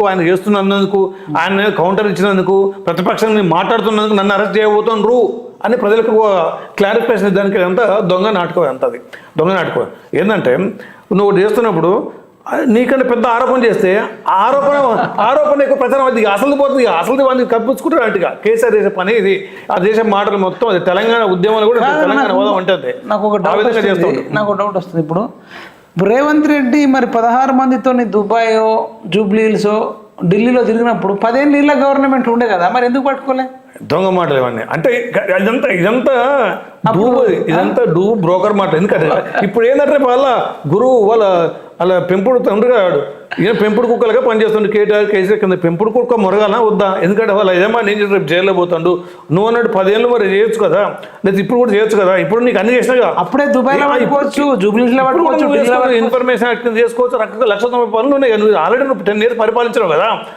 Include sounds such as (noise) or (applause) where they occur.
చేసినందుకు ఆయన చేస్తున్నందుకు ఆయన కౌంటర్ ఇచ్చినందుకు ప్రతిపక్షాన్ని మాట్లాడుతున్నందుకు నన్ను అరెస్ట్ చేయబోతున్నారు అని ప్రజలకు క్లారిఫికేషన్ దానికి అంతా దొంగ నాటకం ఎంత అది దొంగ నాటకం. ఏంటంటే నువ్వు చేస్తున్నప్పుడు నీకంటే పెద్ద ఆరోపణ చేస్తే ఆరోపణ ఆరోపణ ఎక్కువ ప్రచారం అది అసలు పోతుంది. అసలు వాడిని కప్పించుకుంటారు అట్టుగా కేసీఆర్ చేసే పని ఇది. ఆ దేశం మాటలు మొత్తం అది తెలంగాణ ఉద్యమాలు కూడా తెలంగాణ హోదా ఉంటుంది. నాకు ఒక డౌట్. నాకు ఒక డౌట్ వస్తుంది. ఇప్పుడు రేవంత్ రెడ్డి మరి పదహారు మందితో దుబాయో జూబ్లీహిల్సో ఢిల్లీలో తిరిగినప్పుడు పదేళ్ళు నీళ్ళ గవర్నమెంట్ ఉండే కదా మరి ఎందుకు పట్టుకోలే? దొంగ మాటలు ఇవన్నీ. అంటే ఇదంతా ఇదంతా డూ ఇదంతా డూ బ్రోకర్ మాట ఎందుకంటే (laughs) ఇప్పుడు ఏంటంటే వాళ్ళ గురువు వాళ్ళ వాళ్ళ పెంపుడు తండ్రి గాడు ఈయన పెంపుడు కుక్కలుగా పనిచేస్తుండే. కేటీఆర్ కేసీఆర్ కింద పెంపుడు కుక్క మురగాలా వద్దా? ఎందుకంటే వాళ్ళ యజమాని నేను రేపు జైల్లో పోతాడు. నువ్వు అన్నట్టు పదేళ్ళు మరి చేయొచ్చు కదా? లేదా ఇప్పుడు కూడా చేయొచ్చు కదా? ఇప్పుడు నీకు అన్ని చేసినా కదా? అప్పుడే దుబాయ్లో పట్టుకోవచ్చు ఢిల్లీలో ఇన్ఫర్మేషన్ యాక్ట్ చేసుకోవచ్చు. రక లక్ష తొంభై పనులు ఉన్నాయి ఆల్రెడీ నువ్వు టెన్ ఇయర్స్ పరిపాలించడం కదా?